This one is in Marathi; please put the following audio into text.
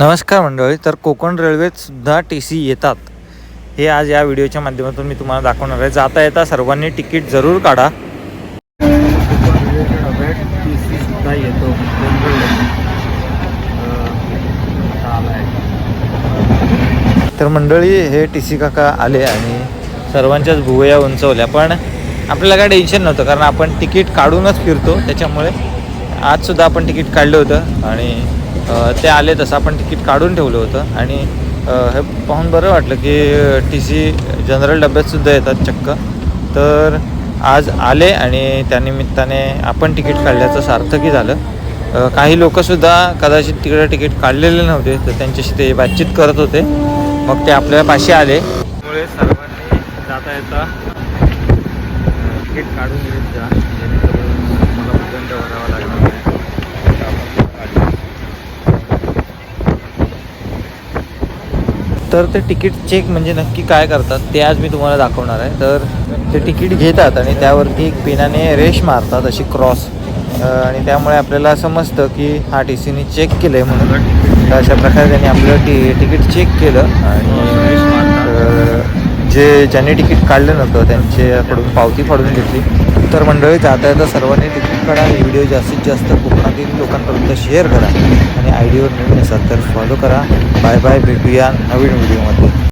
नमस्कार मंडळी तर कोकण रेल्वेतसुद्धा टी सी येतात. हे आज या व्हिडिओच्या माध्यमातून मी तुम्हाला दाखवणार आहे. जाता येता सर्वांनी तिकीट जरूर काढा. टी येतो तर मंडळी हे टी सी काका आले आणि सर्वांच्याच भुवया उंचवल्या. पण आपल्याला काय टेन्शन नव्हतं कारण आपण तिकीट काढूनच फिरतो. त्याच्यामुळे आजसुद्धा आपण तिकीट काढलं होतं आणि ते आले तसं आपण तिकीट काढून ठेवलं होतं. आणि हे पाहून बरं वाटलं की टी सी जनरल डब्यातसुद्धा येतात चक्क. तर आज आले आणि त्यानिमित्ताने आपण तिकीट काढल्याचं सार्थकही झालं. काही लोकंसुद्धा कदाचित तिकडे तिकीट काढलेले नव्हते तर त्यांच्याशी ते बातचीत करत होते. मग ते आपल्या पाशी आले. त्यामुळे सर्वांनी जाता येता तिकीट काढून घेत जा जेणेकरून तर ते तिकीट चेक म्हणजे नक्की काय करतात ते आज मी तुम्हाला दाखवणार आहे. तर ते तिकीट घेतात आणि त्यावरती एक पेनाने रेश मारतात अशी क्रॉस आणि त्यामुळे आपल्याला समजतं की हा टी सीने चेक केलं आहे म्हणून. अशा प्रकारे त्यांनी आपलं टी तिकीट चेक केलं आणि जे ज्यांनी तिकीट काढलं नव्हतं त्यांच्याकडून पावती फाडून घेतली. तर मंडळी जाता येतं सर्वांनी तिकीट काढा आणि व्हिडिओ जास्तीत जास्त कोकणातील लोकांपर्यंत शेअर करा आणि आय डीवर नवीन असाल तर फॉलो करा. बाय बाय भेटूया नवीन व्हिडिओमध्ये.